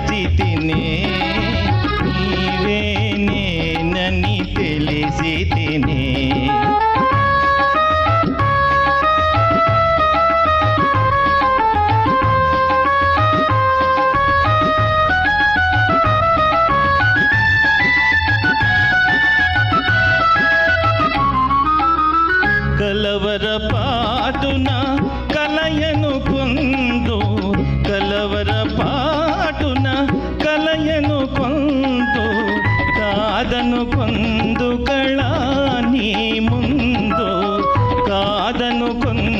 మరచితినే నీవే నేనని తెలిసితినే కలవర పాటున కలయను పొంద బంధుకళ నీ ముందు కాదను కాదనుకున్న